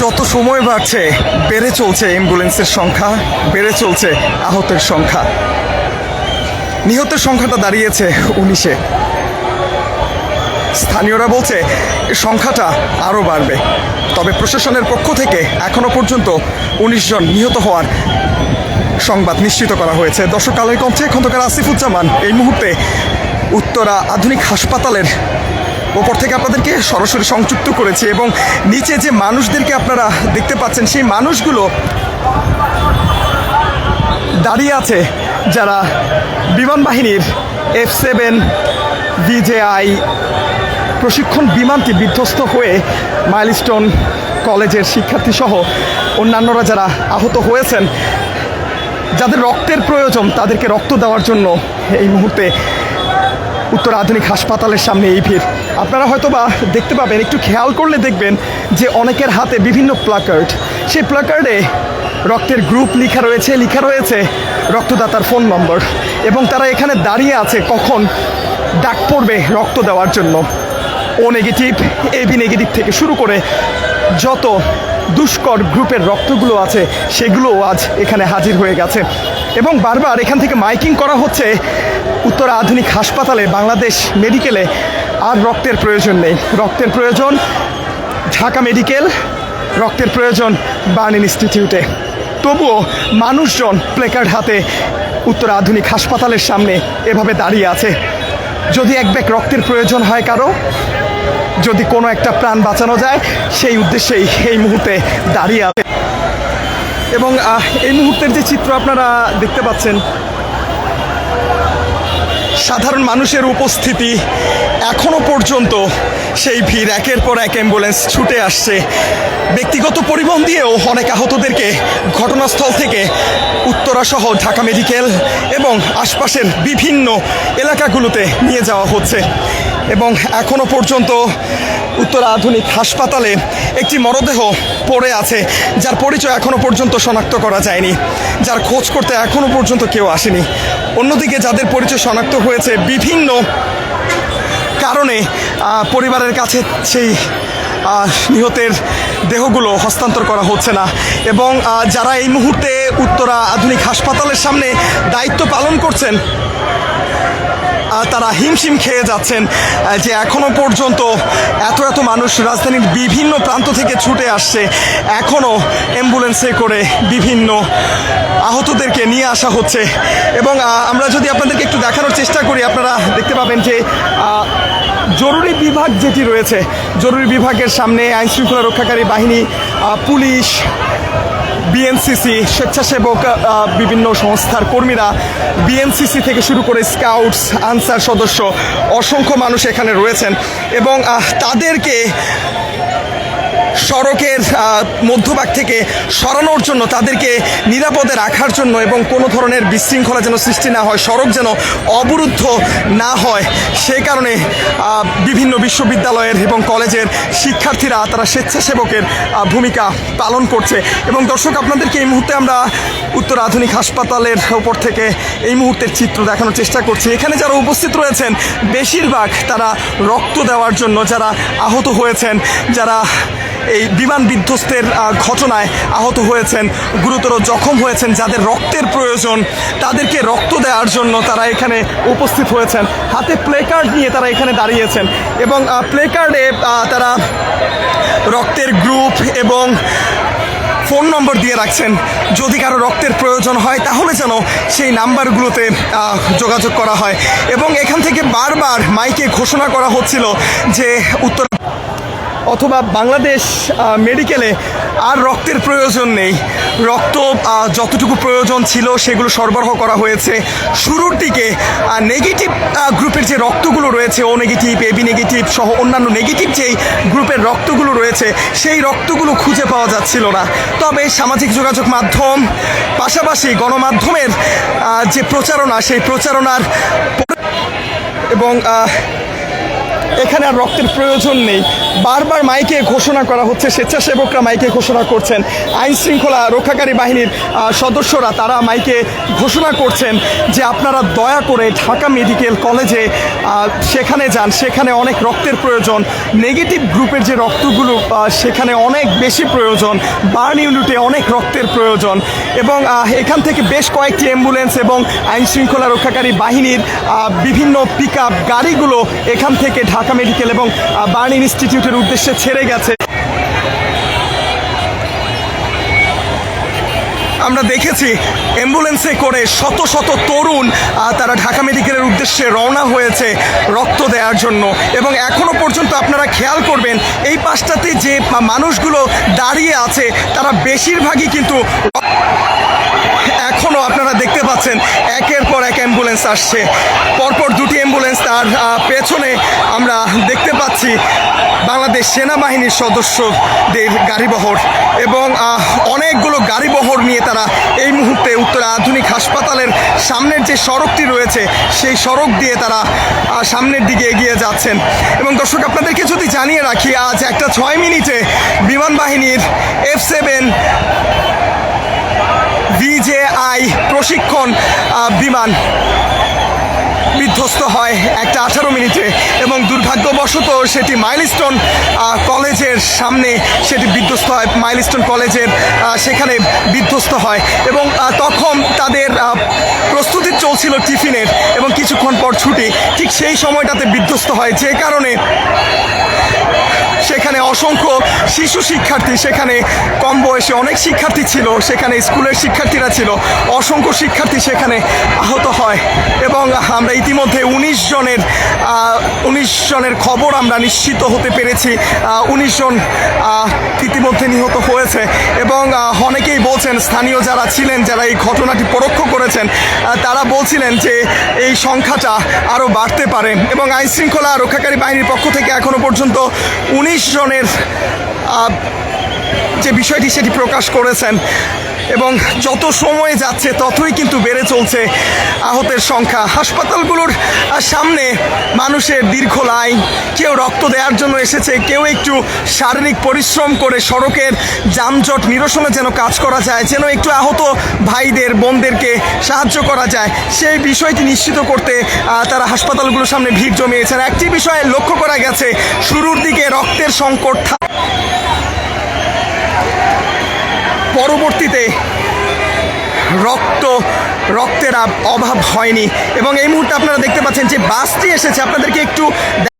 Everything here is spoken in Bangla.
যত সময় বাড়ছে। বেড়ে চলছে অ্যাম্বুলেন্সের সংখ্যা, বেড়ে চলছে আহতের সংখ্যা। নিহতের সংখ্যাটা দাঁড়িয়েছে উনিশে। স্থানীয়রা বলছে সংখ্যাটা আরও বাড়বে। তবে প্রশাসনের পক্ষ থেকে এখনও পর্যন্ত উনিশ জন নিহত হওয়ার সংবাদ নিশ্চিত করা হয়েছে। দর্শক, আলোয় কণ্ঠে খন্দকার আসিফুজ্জামান। এই মুহূর্তে উত্তরা আধুনিক হাসপাতালের ওপর থেকে আপনাদেরকে সরাসরি সংযুক্ত করেছি এবং নিচে যে মানুষদেরকে আপনারা দেখতে পাচ্ছেন, সেই মানুষগুলো দাঁড়িয়ে আছে যারা বিমান বাহিনীর এফ সেভেন বিজেআই প্রশিক্ষণ বিমানটি বিধ্বস্ত হয়ে মাইলস্টোন কলেজের শিক্ষার্থী সহ অন্যান্যরা যারা আহত হয়েছেন, যাদের রক্তের প্রয়োজন, তাদেরকে রক্ত দেওয়ার জন্য এই মুহূর্তে উত্তর আধুনিক হাসপাতালের সামনে এই ভিড়। আপনারা হয়তো বা দেখতে পাবেন, একটু খেয়াল করলে দেখবেন যে অনেকের হাতে বিভিন্ন প্লাকার্ড সেই প্লাকার্ডে রক্তের গ্রুপ লেখা রয়েছে লেখা রয়েছে রক্তদাতার ফোন নম্বর এবং তারা এখানে দাঁড়িয়ে আছে কখন ডাক পড়বে রক্ত দেওয়ার জন্য। ও নেগেটিভ এবি নেগেটিভ থেকে শুরু করে যত দুষ্কর গ্রুপের রক্তগুলো আছে সেগুলো আজ এখানে হাজির হয়ে গেছে। এবং বারবার এখান থেকে মাইকিং করা হচ্ছে, উত্তরা আধুনিক হাসপাতালে, বাংলাদেশ মেডিকেলে আর রক্তের প্রয়োজন নেই। রক্তের প্রয়োজন ঢাকা মেডিকেল, রক্তের প্রয়োজন বার্ন ইনস্টিটিউটে। তবুও মানুষজন প্লেকার্ড হাতে উত্তরা আধুনিক হাসপাতালের সামনে এভাবে দাঁড়িয়ে আছে। যদি এক ব্যাগ রক্তের প্রয়োজন হয় কারও, যদি কোনো একটা প্রাণ বাঁচানো যায়, সেই উদ্দেশ্যেই এই মুহূর্তে দাঁড়িয়ে আছে। এবং এই মুহূর্তের যে চিত্র আপনারা দেখতে পাচ্ছেন সাধারণ মানুষের উপস্থিতি এখনও পর্যন্ত সেই ভিড়, একের পর এক অ্যাম্বুলেন্স ছুটে আসছে। ব্যক্তিগত পরিবহন দিয়েও অনেক আহতদেরকে ঘটনাস্থল থেকে উত্তরাসহ ঢাকা মেডিকেল এবং আশপাশের বিভিন্ন এলাকাগুলোতে নিয়ে যাওয়া হচ্ছে। এবং এখনও পর্যন্ত উত্তরা আধুনিক হাসপাতালে একটি মরদেহ পড়ে আছে, যার পরিচয় এখনও পর্যন্ত শনাক্ত করা যায়নি, যার খোঁজ করতে এখনও পর্যন্ত কেউ আসেনি। অন্যদিকে যাদের পরিচয় শনাক্ত হয়েছে বিভিন্ন কারণে পরিবারের কাছে সেই নিহতের দেহগুলো হস্তান্তর করা হচ্ছে না এবং যারা এই মুহূর্তে উত্তরা আধুনিক হাসপাতালের সামনে দায়িত্ব পালন করছেন তারা হিমশিম খেয়ে যাচ্ছেন যে এখনও পর্যন্ত এত এত মানুষ রাজধানীর বিভিন্ন প্রান্ত থেকে ছুটে আসছে এখনও অ্যাম্বুলেন্সে করে বিভিন্ন আহতদেরকে নিয়ে আসা হচ্ছে। এবং আমরা যদি আপনাদেরকে একটু দেখানোর চেষ্টা করি, আপনারা দেখতে পাবেন যে জরুরি বিভাগ যেটি রয়েছে, জরুরি বিভাগের সামনে আইনশৃঙ্খলা রক্ষাকারী বাহিনী পুলিশ বিএনসিসি স্বেচ্ছাসেবক বিভিন্ন সংস্থার কর্মীরা বিএনসিসি থেকে শুরু করে স্কাউটস, আনসার সদস্য, অসংখ্য মানুষ এখানে রয়েছেন এবং তাদেরকে সড়কের মধ্যভাগ থেকে সরানোর জন্য তাদেরকে নিরাপদে রাখার জন্য এবং কোনো ধরনের বিশৃঙ্খলা যেন সৃষ্টি না হয়, সড়ক যেন অবরুদ্ধ না হয় সেই কারণে বিভিন্ন বিশ্ববিদ্যালয়ের এবং কলেজের শিক্ষার্থীরা তারা স্বেচ্ছাসেবকের ভূমিকা পালন করছে। এবং দর্শক, আপনাদেরকে এই মুহূর্তে আমরা উত্তর আধুনিক হাসপাতালের ওপর থেকে এই মুহূর্তের চিত্র দেখানোর চেষ্টা করছি। এখানে যারা উপস্থিত রয়েছেন, বেশিরভাগ তারা রক্ত দেওয়ার জন্য যারা আহত হয়েছেন, যারা এই বিমান বিধ্বস্তের ঘটনায় আহত হয়েছেন, গুরুতর জখম হয়েছেন যাদের রক্তের প্রয়োজন, তাদেরকে রক্ত দেওয়ার জন্য তারা এখানে উপস্থিত হয়েছেন। হাতে প্লে কার্ড নিয়ে তারা এখানে দাঁড়িয়েছেন এবং প্লে কার্ডে তারা রক্তের গ্রুপ এবং ফোন নম্বর দিয়ে রাখছেন। যদি কারও রক্তের প্রয়োজন হয়, তাহলে যেন সেই নাম্বারগুলোতে যোগাযোগ করা হয়। এবং এখান থেকে বারবার মাইকে ঘোষণা করা হচ্ছিল যে উত্তর অথবা বাংলাদেশ মেডিকেলে আর রক্তের প্রয়োজন নেই। রক্ত যতটুকু প্রয়োজন ছিল সেগুলো সরবরাহ করা হয়েছে। শুরুর দিকে নেগেটিভ গ্রুপের যে রক্তগুলো রয়েছে ও নেগেটিভ এবি নেগেটিভ সহ অন্যান্য নেগেটিভ যেই গ্রুপের রক্তগুলো রয়েছে, সেই রক্তগুলো খুঁজে পাওয়া যাচ্ছিল না। তবে সামাজিক যোগাযোগ মাধ্যম, পাশাপাশি গণমাধ্যমের যে প্রচারণা, সেই প্রচারণার এবং এখানে আর রক্তের প্রয়োজন নেই। বারবার মাইকে ঘোষণা করা হচ্ছে, স্বেচ্ছাসেবকরা মাইকে ঘোষণা করছেন। আইন শৃঙ্খলা রক্ষাকারী বাহিনীর সদস্যরা তারা মাইকে ঘোষণা করছেন যে আপনারা দয়া করে ঢাকা মেডিকেল কলেজে সেখানে যান। সেখানে অনেক রক্তের প্রয়োজন। নেগেটিভ গ্রুপের যে রক্তগুলো সেখানে অনেক বেশি প্রয়োজন। বার্ন ইউনিটে অনেক রক্তের প্রয়োজন। এবং এখান থেকে বেশ কয়েকটি অ্যাম্বুলেন্স এবং আইন শৃঙ্খলা রক্ষাকারী বাহিনীর বিভিন্ন পিক গাড়িগুলো এখান থেকে ঢাকা মেডিকেল এবং বার্ন ইনস্টিটিউটের উদ্দেশ্যে ছেড়ে গেছে। আমরা দেখেছি অ্যাম্বুলেন্সে করে শত শত তরুণ তারা ঢাকা মেডিকেলের উদ্দেশ্যে রওনা হয়েছে রক্ত দেওয়ার জন্য। এবং এখনও পর্যন্ত আপনারা খেয়াল করবেন, এই পাশটাতে যে মানুষগুলো দাঁড়িয়ে আছে, তারা বেশিরভাগই কিন্তু আপনারা দেখতে পাচ্ছেন, একের পর এক অ্যাম্বুলেন্স আসছে। পরপর দুটি অ্যাম্বুলেন্স তার পেছনে আমরা দেখতে পাচ্ছি বাংলাদেশ সেনাবাহিনীর সদস্যদের গাড়িবহর এবং অনেকগুলো গাড়িবহর নিয়ে তারা এই মুহূর্তে উত্তর আধুনিক হাসপাতালের সামনের যে সড়কটি রয়েছে, সেই সড়ক দিয়ে তারা সামনের দিকে এগিয়ে যাচ্ছেন। এবং দর্শক, আপনাদেরকে যদি জানিয়ে রাখি, আজ একটা ছয় মিনিটে বিমান বাহিনীর এফ সেভেন প্রশিক্ষণ বিমান। বিধ্বস্ত হয় একটা আঠারো মিনিটে এবং দুর্ভাগ্যবশত সেটি মাইলস্টোন কলেজের সামনে সেটি বিধ্বস্ত হয়, মাইলস্টোন কলেজের সেখানে বিধ্বস্ত হয় এবং তখন তাদের প্রস্তুতি চলছিল টিফিনের এবং কিছুক্ষণ পর ছুটি। ঠিক সেই সময়টাতে বিধ্বস্ত হয়, যে কারণে সেখানে অসংখ্য শিশু শিক্ষার্থী, সেখানে কম বয়সে অনেক শিক্ষার্থী ছিল, সেখানে স্কুলের শিক্ষার্থীরা ছিল। অসংখ্য শিক্ষার্থী সেখানে আহত হয় এবং আমরা ইতিমধ্যে উনিশ জনের উনিশ জনের খবর আমরা নিশ্চিত হতে পেরেছি। উনিশ জন ইতিমধ্যে নিহত হয়েছে এবং অনেকেই বলছেন, স্থানীয় যারা ছিলেন, যারা এই ঘটনাটি পরোক্ষ করেছেন তারা বলছিলেন যে এই সংখ্যাটা আরও বাড়তে পারে এবং আইন শৃঙ্খলা রক্ষাকারী বাহিনীর পক্ষ থেকে এখনও পর্যন্ত উনিশ জনের যে বিষয়টি সেটি প্রকাশ করেছেন এবং যত সময় যাচ্ছে ততই কিন্তু বেড়ে চলছে আহতের সংখ্যা। হাসপাতালগুলোর সামনে মানুষের দীর্ঘ লাইন, কেউ রক্ত দেওয়ার জন্য এসেছে, কেউ একটু শারীরিক পরিশ্রম করে সড়কের যানজট নিরসনে যেন কাজ করা যায়, যেন একটু আহত ভাইদের, বোনদেরকে সাহায্য করা যায়, সেই বিষয়টি নিশ্চিত করতে তারা হাসপাতালগুলোর সামনে ভিড় জমিয়েছেন। একটি বিষয়ে লক্ষ্য করা গেছে, শুরুর দিকে রক্তের সংকট পরবর্তীতে রক্ত, রক্তের অভাব হয়নি। এবং এই মুহূর্তে আপনারা দেখতে পাচ্ছেন যে বাসটি এসেছে। আপনাদেরকে একটু